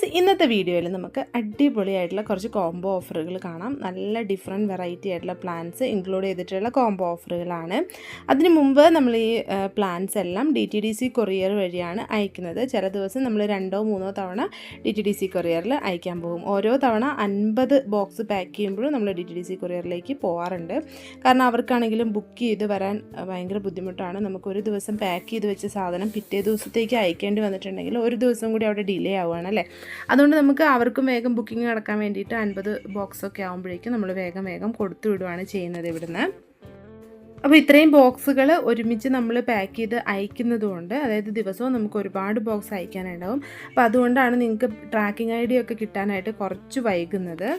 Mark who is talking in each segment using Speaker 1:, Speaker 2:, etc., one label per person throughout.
Speaker 1: Guys ഇന്നത്തെ വീഡിയോയിൽ നമുക്ക് അടിപൊളിയായിട്ടുള്ള കുറച്ച് കോംബോ ഓഫറുകൾ കാണാം. നല്ല ഡിഫറെന്റ് വെറൈറ്റി ആയിട്ടുള്ള പ്ലാൻസ് ഇൻക്ലൂഡ് ചെയ്തിട്ടുള്ള കോംബോ ഓഫറുകളാണ് അതിന് മുമ്പ് നമ്മൾ ഈ പ്ലാൻസ് എല്ലാം D T D C courier വഴിയാണ് അയക്കുന്നത്. ചില ദിവസം നമ്മൾ രണ്ടോ മൂന്നോ തവണ ഡി ടി ഡി സി കൊറിയറിൽ അയക്കാൻ പോകും. ഓരോ തവണ അൻപത് ബോക്സ് പാക്ക് ചെയ്യുമ്പോഴും നമ്മൾ ഡി ടി ഡി സി കൊറിയറിലേക്ക് പോകാറുണ്ട് കാരണം അവർക്കാണെങ്കിലും ബുക്ക് ചെയ്ത് വരാൻ ഭയങ്കര ബുദ്ധിമുട്ടാണ്. നമുക്ക് ഒരു ദിവസം പാക്ക് ചെയ്ത് വെച്ച സാധനം പിറ്റേ ദിവസത്തേക്ക് അയക്കേണ്ടി വന്നിട്ടുണ്ടെങ്കിൽ ഒരു ദിവസം കൂടി അവിടെ ഡിലേ ആവുകയാണ് അല്ലേ? അതുകൊണ്ട് നമുക്ക് അവർക്കും വേഗം ബുക്കിംഗ് നടക്കാൻ വേണ്ടിയിട്ട് അൻപത് ബോക്സൊക്കെ ആകുമ്പോഴേക്കും നമ്മൾ വേഗം വേഗം കൊടുത്തു വിടുവാണ് ചെയ്യുന്നത് ഇവിടുന്ന്. അപ്പോൾ ഇത്രയും ബോക്സുകൾ ഒരുമിച്ച് നമ്മൾ പാക്ക് ചെയ്ത് അയക്കുന്നതുകൊണ്ട് അതായത് ദിവസവും നമുക്ക് ഒരുപാട് ബോക്സ് അയക്കാനുണ്ടാവും. അപ്പോൾ അതുകൊണ്ടാണ് നിങ്ങൾക്ക് ട്രാക്കിംഗ് ഐ ഡി ഒക്കെ കിട്ടാനായിട്ട് കുറച്ച് വൈകുന്നത്.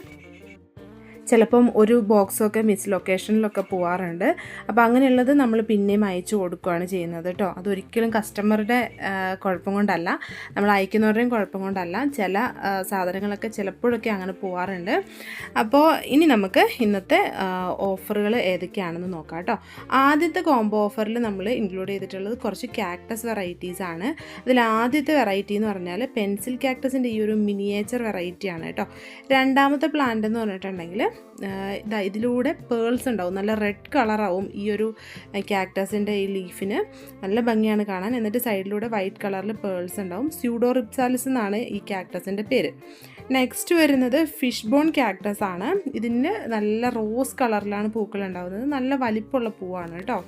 Speaker 1: ചിലപ്പം ഒരു ബോക്സൊക്കെ മിസ് ലൊക്കേഷനിലൊക്കെ പോകാറുണ്ട് അപ്പോൾ അങ്ങനെയുള്ളത് നമ്മൾ പിന്നെയും അയച്ചു കൊടുക്കുകയാണ് ചെയ്യുന്നത് കേട്ടോ. അതൊരിക്കലും കസ്റ്റമറുടെ കുഴപ്പം കൊണ്ടല്ല. നമ്മൾ അയക്കുന്നവരുടെയും കുഴപ്പം കൊണ്ടല്ല. ചില സാധനങ്ങളൊക്കെ ചിലപ്പോഴൊക്കെ അങ്ങനെ പോകാറുണ്ട് അപ്പോൾ ഇനി നമുക്ക് ഇന്നത്തെ ഓഫറുകൾ ഏതൊക്കെയാണെന്ന് നോക്കാം കേട്ടോ. ആദ്യത്തെ കോംബോ ഓഫറിൽ നമ്മൾ ഇൻക്ലൂഡ് ചെയ്തിട്ടുള്ളത് കുറച്ച് ക്യാക്ടസ് വെറൈറ്റീസ് ആണ്. അതിൽ ആദ്യത്തെ വെറൈറ്റി എന്ന് പറഞ്ഞാൽ പെൻസിൽ ക്യാക്ടസിന്റെ ഈ ഒരു മിനിയേച്ചർ വെറൈറ്റിയാണ് കേട്ടോ. രണ്ടാമത്തെ പ്ലാന്റ് എന്ന് പറഞ്ഞിട്ടുണ്ടെങ്കിൽ ഇതാ ഇതിലൂടെ പേൾസ് ഉണ്ടാവും. നല്ല റെഡ് കളറാവും ഈ ഒരു ക്യാക്ടസിന്റെ ഈ ലീഫിന് നല്ല ഭംഗിയാണ് കാണാൻ. എന്നിട്ട് സൈഡിലൂടെ വൈറ്റ് കളറിൽ പേൾസ് ഉണ്ടാവും. സ്യൂഡോ റിപ്സാലിസ് എന്നാണ് ഈ ക്യാക്ടസിന്റെ പേര്. നെക്സ്റ്റ് വരുന്നത് ഫിഷ് ബോൺ ക്യാക്ടസ് ആണ്. ഇതിന് നല്ല റോസ് കളറിലാണ് പൂക്കൾ ഉണ്ടാവുന്നത്. നല്ല വലിപ്പമുള്ള പൂവാണ് കേട്ടോ.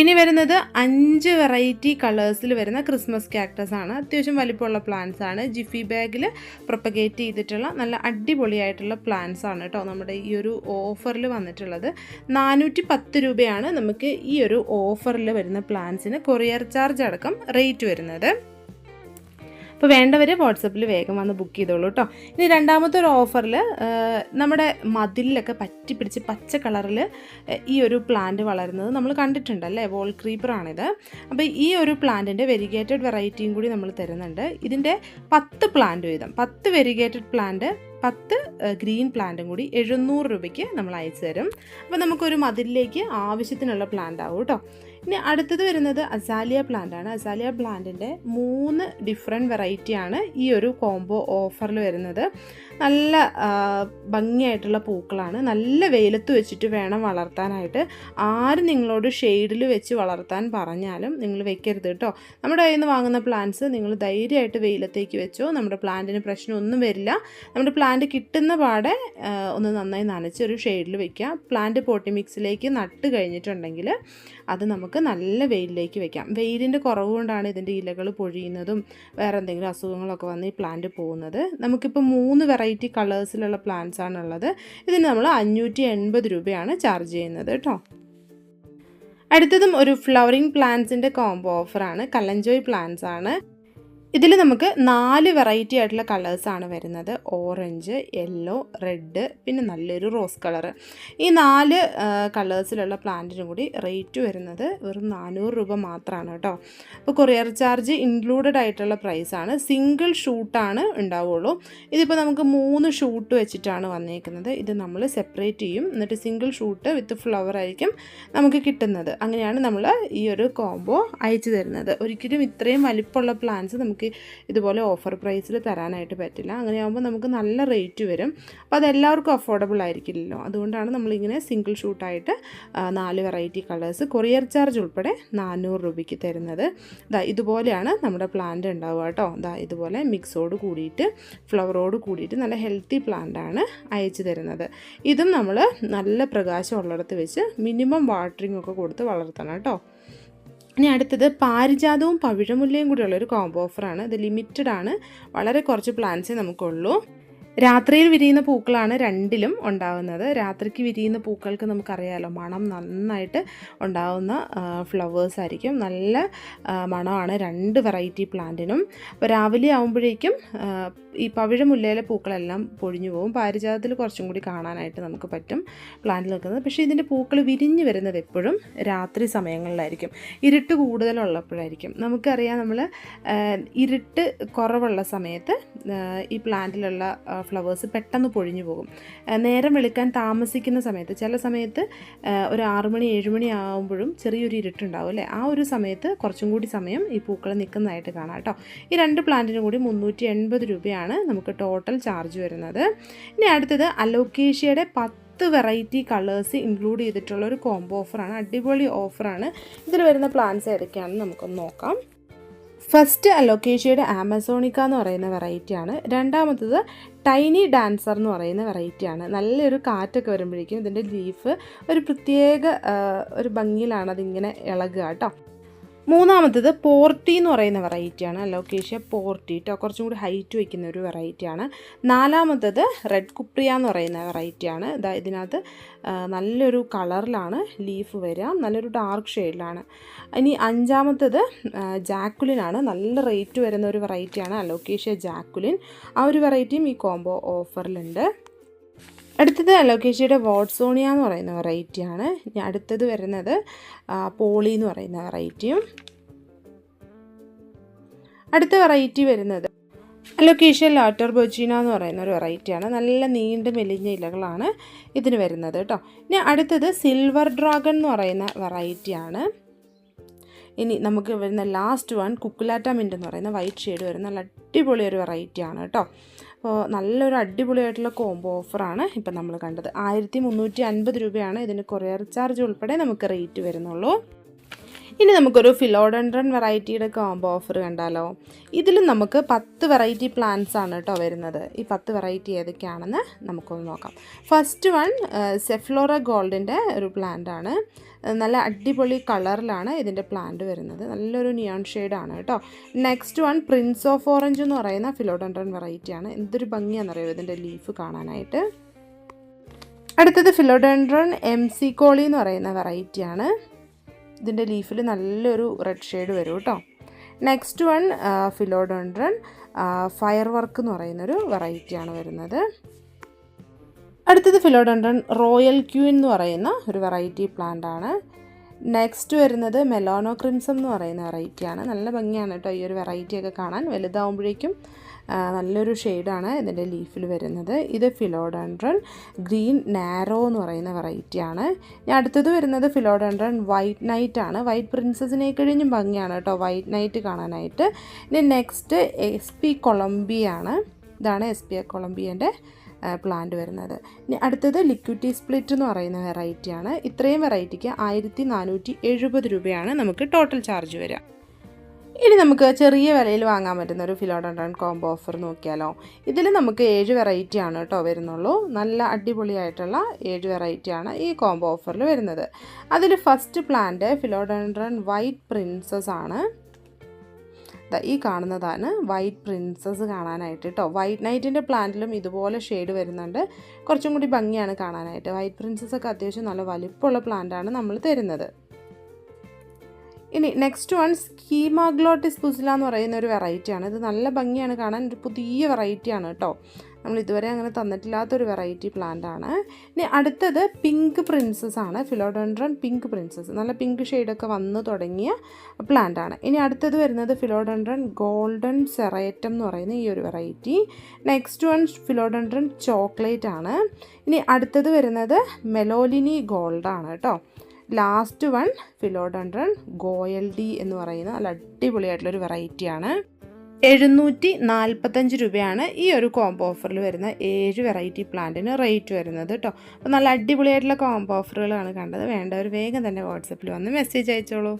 Speaker 1: ഇനി വരുന്നത് അഞ്ച് വെറൈറ്റി കളേഴ്സിൽ വരുന്ന ക്രിസ്മസ് ക്യാക്ടസ് ആണ്. അത്യാവശ്യം വലിപ്പമുള്ള പ്ലാന്റ്സ് ആണ്. ജിഫി ബാഗിൽ പ്രൊപ്പഗേറ്റ് ചെയ്തിട്ടുള്ള നല്ല അടിപൊളിയായിട്ടുള്ള പ്ലാന്റ്സ് ആണ് കേട്ടോ നമ്മുടെ ഈ ഒരു ഓഫറിൽ വന്നിട്ടുള്ളത്. നാനൂറ്റി പത്ത് രൂപയാണ് നമുക്ക് ഈ ഒരു ഓഫറിൽ വരുന്ന പ്ലാന്റ്സിന് കൊറിയർ ചാർജ് അടക്കം റേറ്റ് വരുന്നത്. അപ്പോൾ വേണ്ടവർ വാട്സപ്പിൽ വേഗം വന്ന് ബുക്ക് ചെയ്തോളൂ കേട്ടോ ഇനി രണ്ടാമത്തെ ഒരു ഓഫറിൽ നമ്മുടെ മതിലിലൊക്കെ പറ്റി പിടിച്ച് പച്ച കളറിൽ ഈ ഒരു പ്ലാന്റ് വളരുന്നത് നമ്മൾ കണ്ടിട്ടുണ്ടല്ലേ വോൾ ക്രീപ്പറാണിത് അപ്പോൾ ഈ ഒരു പ്ലാന്റിന്റെ വെരിഗേറ്റഡ് വെറൈറ്റിയും കൂടി നമ്മൾ തരുന്നുണ്ട്. ഇതിന്റെ പത്ത് പ്ലാന്റ് വീതം പത്ത് വെരിഗേറ്റഡ് പ്ലാന്റ് പത്ത് ഗ്രീൻ പ്ലാന്റും കൂടി എഴുന്നൂറ് രൂപയ്ക്ക് നമ്മൾ അയച്ചു തരും. അപ്പോൾ നമുക്കൊരു മതിലിലേക്ക് ആവശ്യത്തിനുള്ള പ്ലാന്റ് ആവും കേട്ടോ ഇനി അടുത്തത് വരുന്നത് അസാലിയ പ്ലാന്റ് ആണ്. അസാലിയ പ്ലാന്റിന്റെ മൂന്ന് ഡിഫറെന്റ് വെറൈറ്റിയാണ് ഈ ഒരു കോംബോ ഓഫറിൽ വരുന്നത്. നല്ല ഭംഗിയായിട്ടുള്ള പൂക്കളാണ്. നല്ല വെയിലത്ത് വെച്ചിട്ട് വേണം വളർത്താനായിട്ട്. ആര് നിങ്ങളോട് ഷെയ്ഡിൽ വെച്ച് വളർത്താൻ പറഞ്ഞാലും നിങ്ങൾ വെക്കരുത് കേട്ടോ നമ്മുടെ കയ്യിൽ നിന്ന് വാങ്ങുന്ന പ്ലാന്റ്സ് നിങ്ങൾ ധൈര്യമായിട്ട് വെയിലത്തേക്ക് വെച്ചോ. നമ്മുടെ പ്ലാന്റിന് പ്രശ്നമൊന്നും വരില്ല. നമ്മുടെ പ്ലാന്റ് കിട്ടുന്ന പാടെ ഒന്ന് നന്നായി നനച്ച് ഒരു ഷെയ്ഡിൽ വെക്കുക പ്ലാന്റ് പോട്ടി മിക്സിലേക്ക് നട്ട് കഴിഞ്ഞിട്ടുണ്ടെങ്കിൽ അത് നമുക്ക് നല്ല വെയിലിലേക്ക് വെക്കാം. വെയിലിന്റെ കുറവ് കൊണ്ടാണ് ഇതിന്റെ ഇലകൾ പൊഴിയുന്നതും വേറെ എന്തെങ്കിലും അസുഖങ്ങളൊക്കെ വന്ന് ഈ പ്ലാന്റ് പോകുന്നത്. നമുക്കിപ്പോൾ മൂന്ന് വെറൈറ്റി കളേഴ്സിലുള്ള പ്ലാന്റ്സ് ആണുള്ളത്. ഇതിന് നമ്മൾ അഞ്ഞൂറ്റി എൺപത് രൂപയാണ് ചാർജ് ചെയ്യുന്നത് കേട്ടോ. അടുത്തതും ഒരു ഫ്ലവറിങ് പ്ലാന്റ്സിന്റെ കോംബോ ഓഫറാണ് കല്ലഞ്ചോയ് പ്ലാന്റ്സ് ആണ്. ഇതിൽ നമുക്ക് നാല് വെറൈറ്റി ആയിട്ടുള്ള കളേഴ്സാണ് വരുന്നത്. ഓറഞ്ച് യെല്ലോ റെഡ് പിന്നെ നല്ലൊരു റോസ് കളർ ഈ നാല് കളേഴ്സിലുള്ള പ്ലാന്റിനും കൂടി റേറ്റ് വരുന്നത് വെറും നാനൂറ് രൂപ മാത്രമാണ് കേട്ടോ. അപ്പോൾ കൊറിയർ ചാർജ് ഇൻക്ലൂഡഡ് ആയിട്ടുള്ള പ്രൈസാണ് സിംഗിൾ ഷൂട്ടാണ് ഉണ്ടാവുള്ളൂ. ഇതിപ്പോൾ നമുക്ക് മൂന്ന് ഷൂട്ട് വെച്ചിട്ടാണ് വന്നേക്കുന്നത്. ഇത് നമ്മൾ സെപ്പറേറ്റ് ചെയ്യും. എന്നിട്ട് സിംഗിൾ ഷൂട്ട് വിത്ത് ഫ്ലവർ ആയിരിക്കും നമുക്ക് കിട്ടുന്നത്. അങ്ങനെയാണ് നമ്മൾ ഈ ഒരു കോംബോ അയച്ചു തരുന്നത്. ഒരിക്കലും ഇത്രയും വലിപ്പമുള്ള പ്ലാന്റ്സ് നമുക്ക് ഇതുപോലെ ഓഫർ പ്രൈസിൽ തരാനായിട്ട് പറ്റില്ല. അങ്ങനെയാകുമ്പോൾ നമുക്ക് നല്ല റേറ്റ് വരും. അപ്പോൾ അതെല്ലാവർക്കും അഫോർഡബിൾ ആയിരിക്കില്ലല്ലോ. അതുകൊണ്ടാണ് നമ്മളിങ്ങനെ സിംഗിൾ ഷൂട്ടായിട്ട് നാല് വെറൈറ്റി കളേഴ്സ് കൊറിയർ ചാർജ് ഉൾപ്പെടെ നാനൂറ് രൂപയ്ക്ക് തരുന്നത്. ഇതാ ഇതുപോലെയാണ് നമ്മുടെ പ്ലാന്റ് ഉണ്ടാവുക കേട്ടോ. ഇതാ ഇതുപോലെ മിക്സോട് കൂടിയിട്ട് ഫ്ലവറോട് കൂടിയിട്ട് നല്ല ഹെൽത്തി പ്ലാന്റാണ് അയച്ചു തരുന്നത്. ഇതും നമ്മൾ നല്ല പ്രകാശം ഉള്ളിടത്ത് വെച്ച് മിനിമം വാട്ടറിംഗ് ഒക്കെ കൊടുത്ത് വളർത്തണം കേട്ടോ. ഇനി അടുത്തത് പാരിജാതവും പവിഴമുല്ലയും കൂടിയുള്ള ഒരു കോംബോ ഓഫറാണ് ഇത് ലിമിറ്റഡ് ആണ്. വളരെ കുറച്ച് പ്ലാൻസേ നമുക്കുള്ളൂ. രാത്രിയിൽ വിരിയുന്ന പൂക്കളാണ് രണ്ടിലും ഉണ്ടാകുന്നത് രാത്രിക്ക് വിരിയുന്ന പൂക്കൾക്ക് നമുക്കറിയാലോ മണം നന്നായിട്ട് ഉണ്ടാകുന്ന ഫ്ലവേഴ്സ് ആയിരിക്കും. നല്ല മണമാണ് രണ്ട് വെറൈറ്റി പ്ലാന്റിനും അപ്പോൾ രാവിലെ ആകുമ്പോഴേക്കും ഈ പവിഴമുല്ലയിലെ പൂക്കളെല്ലാം പൊഴിഞ്ഞു പോകും. പാരിജാതത്തിൽ കുറച്ചും കൂടി കാണാനായിട്ട് നമുക്ക് പറ്റും പ്ലാന്റിൽ നിൽക്കുന്നത്. പക്ഷേ ഇതിന്റെ പൂക്കൾ വിരിഞ്ഞു വരുന്നത് എപ്പോഴും രാത്രി സമയങ്ങളിലായിരിക്കും. ഇരുട്ട് കൂടുതലുള്ളപ്പോഴായിരിക്കും. നമുക്കറിയാം നമ്മൾ ഇരുട്ട് കുറവുള്ള സമയത്ത് ഈ പ്ലാന്റിലുള്ള ഫ്ലവേഴ്സ് പെട്ടെന്ന് പൊഴിഞ്ഞു പോകും. നേരം വെളുക്കാൻ താമസിക്കുന്ന സമയത്ത് ചില സമയത്ത് ഒരു ആറുമണി മണി ഏഴ് മണി ആകുമ്പോഴും ചെറിയൊരു ഇരുട്ടുണ്ടാവും അല്ലേ? ആ ഒരു സമയത്ത് കുറച്ചും കൂടി സമയം ഈ പൂക്കൾ നിൽക്കുന്നതായിട്ട് കാണാം കേട്ടോ. ഈ രണ്ട് പ്ലാന്റിനും കൂടി മുന്നൂറ്റി എൺപത് രൂപയാണ് നമുക്ക് ടോട്ടൽ ചാർജ് വരുന്നത്. ഇനി അടുത്തത് അലോക്കേഷ്യയുടെ പത്ത് വെറൈറ്റി കളേഴ്സ് ഇൻക്ലൂഡ് ചെയ്തിട്ടുള്ള ഒരു കോംബോ ഓഫറാണ് അടിപൊളി ഓഫറാണ് ഇതിൽ വരുന്ന പ്ലാന്റ്സ് ഏതൊക്കെയാണെന്ന് നമുക്കൊന്ന് നോക്കാം. ഫസ്റ്റ് അലോക്കേഷ്യയുടെ ആമസോണിക്ക എന്ന് പറയുന്ന വെറൈറ്റിയാണ്. രണ്ടാമത്തത് ടൈനി ഡാൻസർ എന്ന് പറയുന്ന വെറൈറ്റിയാണ്. നല്ലൊരു കാറ്റൊക്കെ വരുമ്പോഴേക്കും ഇതിന്റെ ലീഫ് ഒരു പ്രത്യേക ഒരു ഭംഗിയിലാണ് അതിങ്ങനെ ഇളകുക കേട്ടോ. മൂന്നാമത്തത് പോർട്ടി എന്ന് പറയുന്ന വെറൈറ്റിയാണ് അലോക്കേഷ്യ പോർട്ടി കേട്ടോ കുറച്ചും കൂടി ഹൈറ്റ് വയ്ക്കുന്ന ഒരു വെറൈറ്റിയാണ് നാലാമത്തത് റെഡ് കുപ്രിയ എന്ന് പറയുന്ന വെറൈറ്റിയാണ് ഇതാ ഇതിനകത്ത് നല്ലൊരു കളറിലാണ് ലീഫ് വരിക. നല്ലൊരു ഡാർക്ക് ഷെയ്ഡിലാണ് ഇനി അഞ്ചാമത്തത് ജാക്കുലിനാണ് നല്ല റേറ്റ് വരുന്ന ഒരു വെറൈറ്റിയാണ് അലോക്കേഷ്യ ജാക്കുലിൻ ആ ഒരു വെറൈറ്റിയും ഈ കോംബോ ഓഫറിലുണ്ട് അടുത്തത് അലോക്കേഷ്യയുടെ വോട്ട്സോണിയ എന്ന് പറയുന്ന വെറൈറ്റിയാണ്. അടുത്തത് വരുന്നത് പോളി എന്ന് പറയുന്ന വെറൈറ്റിയും. അടുത്ത വെറൈറ്റി വരുന്നത് അലോക്കേഷ്യ ലാറ്റർ ബൊജീന എന്ന് പറയുന്ന ഒരു വെറൈറ്റിയാണ്. നല്ല നീണ്ട് മെലിഞ്ഞ ഇലകളാണ് ഇതിന് വരുന്നത് കേട്ടോ. ഇനി അടുത്തത് സിൽവർ ഡ്രാഗൺ എന്ന് പറയുന്ന വെറൈറ്റിയാണ്. ഇനി നമുക്ക് വരുന്ന ലാസ്റ്റ് വൺ കുക്കുലാറ്റ മിന്റ് എന്ന് പറയുന്ന വൈറ്റ് ഷെയ്ഡ് വരുന്ന നല്ല അടിപൊളി ഒരു വെറൈറ്റിയാണ് കേട്ടോ. അപ്പോൾ നല്ലൊരു അടിപൊളിയായിട്ടുള്ള കോംബോ ഓഫറാണ് ഇപ്പം നമ്മൾ കണ്ടത്. ആയിരത്തി മുന്നൂറ്റി അൻപത് രൂപയാണ് ഇതിന് കൊറിയർ ചാർജ് ഉൾപ്പെടെ നമുക്ക് റേറ്റ് വരുന്നുള്ളൂ. ഇനി നമുക്കൊരു ഫിലോഡൻഡ്രൻ വെറൈറ്റിയുടെ കോംബോ ഓഫർ കണ്ടാലോ. ഇതിലും നമുക്ക് പത്ത് വെറൈറ്റി പ്ലാന്റ്സ് ആണ് കേട്ടോ വരുന്നത്. ഈ പത്ത് വെറൈറ്റി ഏതൊക്കെയാണെന്ന് നമുക്കൊന്ന് നോക്കാം. ഫസ്റ്റ് വൺ സെഫ്ലോറ ഗോൾഡിന്റെ ഒരു പ്ലാന്റ് ആണ്. നല്ല അടിപൊളി കളറിലാണ് ഇതിന്റെ പ്ലാന്റ് വരുന്നത്. നല്ലൊരു നിയോൺ ഷെയ്ഡാണ് കേട്ടോ next one prince of orange എന്ന് പറയുന്ന ഫിലോഡൻഡ്രൻ വെറൈറ്റിയാണ് എന്തൊരു ഭംഗിയാണെന്നറിയോ ഇതിന്റെ ലീഫ് കാണാനായിട്ട്. അടുത്തത് ഫിലോഡൻഡ്രൺ എം സി കോളി എന്ന് പറയുന്ന വെറൈറ്റിയാണ് ഇതിന്റെ ലീഫിൽ നല്ലൊരു റെഡ് ഷെയ്ഡ് വരും കേട്ടോ next one philodendron fire work എന്ന് പറയുന്നൊരു വെറൈറ്റിയാണ് വരുന്നത്. അടുത്തത് ഫിലോഡോൺഡ്രൻ റോയൽ ക്യൂ എന്ന് പറയുന്ന ഒരു വെറൈറ്റി പ്ലാന്റ് ആണ്. നെക്സ്റ്റ് വരുന്നത് മെലോണോ ക്രിംസം എന്ന് പറയുന്ന വെറൈറ്റിയാണ് നല്ല ഭംഗിയാണ് കേട്ടോ ഈ ഒരു വെറൈറ്റിയൊക്കെ കാണാൻ. വലുതാവുമ്പോഴേക്കും നല്ലൊരു ഷെയ്ഡാണ് ഇതിന്റെ ലീഫിൽ വരുന്നത്. ഇത് ഫിലോഡൻഡ്രൻ ഗ്രീൻ നാരോ എന്ന് പറയുന്ന വെറൈറ്റിയാണ് ഞാൻ അടുത്തത് വരുന്നത് ഫിലോഡൻഡ്രൻ വൈറ്റ് നൈറ്റ് ആണ്. വൈറ്റ് പ്രിൻസസിനെ കഴിഞ്ഞും ഭംഗിയാണ് കേട്ടോ വൈറ്റ് നൈറ്റ് കാണാനായിട്ട്. ഇനി നെക്സ്റ്റ് എസ് പി കൊളംബിയാണ് ഇതാണ് എസ് പി കൊളംബിയന്റെ പ്ലാന്റ് വരുന്നത്. ഇനി അടുത്തത് ലിക്വിറ്റി സ്പ്ലിറ്റ് എന്ന് പറയുന്ന വെറൈറ്റിയാണ് ഇത്രയും വെറൈറ്റിക്ക് ആയിരത്തി നാനൂറ്റി എഴുപത് രൂപയാണ് നമുക്ക് ടോട്ടൽ ചാർജ് വരിക. ഇനി നമുക്ക് ചെറിയ വിലയിൽ വാങ്ങാൻ പറ്റുന്ന ഒരു ഫിലോഡൺഡൺ കോംബോ ഓഫർ നോക്കിയാലോ. ഇതിൽ നമുക്ക് ഏഴ് വെറൈറ്റി ആണ് കേട്ടോ വരുന്നുള്ളൂ. നല്ല അടിപൊളിയായിട്ടുള്ള ഏഴ് വെറൈറ്റിയാണ് ഈ കോംബോ ഓഫറിൽ വരുന്നത്. അതിൽ first plant philodendron white princess ആണ്. ഈ കാണുന്നതാണ് വൈറ്റ് പ്രിൻസസ് കാണാനായിട്ട് കേട്ടോ വൈറ്റ് നൈറ്റിന്റെ പ്ലാന്റിലും ഇതുപോലെ ഷെയ്ഡ് വരുന്നുണ്ട്. കുറച്ചും കൂടി ഭംഗിയാണ് കാണാനായിട്ട്. വൈറ്റ് പ്രിൻസസ് ഒക്കെ അത്യാവശ്യം നല്ല വലിപ്പമുള്ള പ്ലാന്റാണ് നമ്മൾ തരുന്നത്. ഇനി നെക്സ്റ്റ് വൺ സ്കീമാഗ്ലോട്ടിസ് പുസില എന്ന് പറയുന്ന ഒരു വെറൈറ്റിയാണ് ഇത് നല്ല ഭംഗിയാണ് കാണാൻ. ഒരു പുതിയ വെറൈറ്റിയാണ് കേട്ടോ നമ്മൾ ഇതുവരെ അങ്ങനെ തന്നിട്ടില്ലാത്തൊരു വെറൈറ്റി പ്ലാന്റ് ആണ്. ഇനി അടുത്തത് പിങ്ക് പ്രിൻസസ് ആണ്. ഫിലോഡൻഡ്രൺ പിങ്ക് പ്രിൻസസ് നല്ല പിങ്ക് ഷെയ്ഡൊക്കെ വന്ന് തുടങ്ങിയ പ്ലാന്റ് ആണ്. ഇനി അടുത്തത് വരുന്നത് ഫിലോഡൻഡ്രൺ ഗോൾഡൻ സെറേറ്റം എന്ന് പറയുന്ന ഈ ഒരു variety next one philodendron chocolate ആണ്. ഇനി അടുത്തത് വരുന്നത് മെലോലിനി ഗോൾഡ് ആണ് കേട്ടോ. ലാസ്റ്റ് വൺ ഫിലോഡൻഡ്രൺ ഗോയൽഡി എന്ന് പറയുന്ന നല്ല അടിപൊളിയായിട്ടുള്ളൊരു വെറൈറ്റിയാണ് എഴുന്നൂറ്റി നാൽപ്പത്തഞ്ച് രൂപയാണ് ഈ ഒരു കോംബോ ഓഫറിൽ വരുന്ന ഏഴ് വെറൈറ്റി പ്ലാന്റിന് റേറ്റ് വരുന്നത് കേട്ടോ അപ്പോൾ നല്ല അടിപൊളിയായിട്ടുള്ള കോംബോ ഓഫറുകളാണ് കണ്ടത്. വേണ്ടവർ വേഗം തന്നെ വാട്സപ്പിൽ വന്ന് മെസ്സേജ് അയച്ചോളൂ.